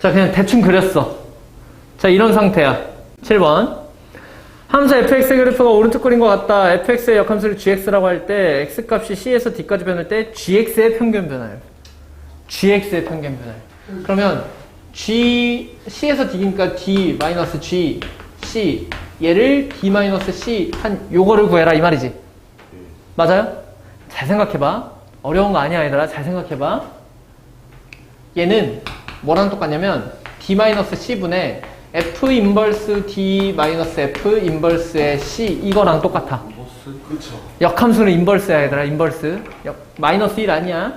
자, 그냥 대충 그렸어. 자, 이런 상태야. 7번. 함수 fx의 그래프가 오른쪽 그린 것 같다. fx의 역함수를 gx라고 할 때 x 값이 c에서 d까지 변할 때 gx의 평균 변화예요. gx의 평균 변화예요. 그러면 g c에서 d니까 d 마이너스 g c 얘를 d 마이너스 c 한 요거를 구해라 이 말이지. 맞아요? 잘 생각해봐. 어려운 거 아니야 얘들아. 잘 생각해봐. 얘는 뭐랑 똑같냐면 d-c분의 f 인버스 d-f 인버스의 c 이거랑 똑같아. 그쵸. 역함수는 인버스야 얘들아 인버스. 역, 마이너스 1 아니야.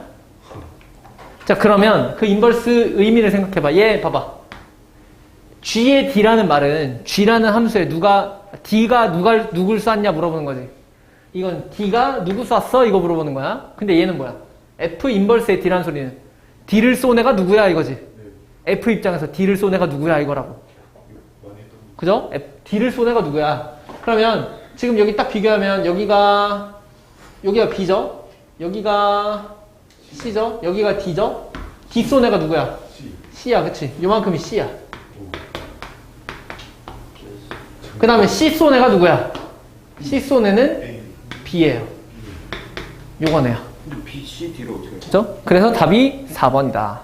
자 그러면 그 인버스 의미를 생각해봐. 얘 봐봐. g의 d라는 말은 g라는 함수에 누가 d가 누가 누굴 쐈냐 물어보는 거지. 이건 d가 누구 쐈어 이거 물어보는 거야. 근데 얘는 뭐야? f 인버스의 d라는 소리는 d를 쏜 애가 누구야 이거지. F 입장에서 d를 쏜 애가 누구야 이거라고. 그죠? F- D를 쏜 애가 누구야? 그러면 지금 여기 딱 비교하면 여기가 여기가 B죠? 여기가 C죠? 여기가 D죠? D 쏜 애가 누구야? C. C야, 그치? 요만큼이 C야. 그 다음에 C 쏜 애가 누구야? C 쏜 애는. B예요. 요거네요. B, C, D를 어떻게? 그죠? 그래서 답이 4번이다.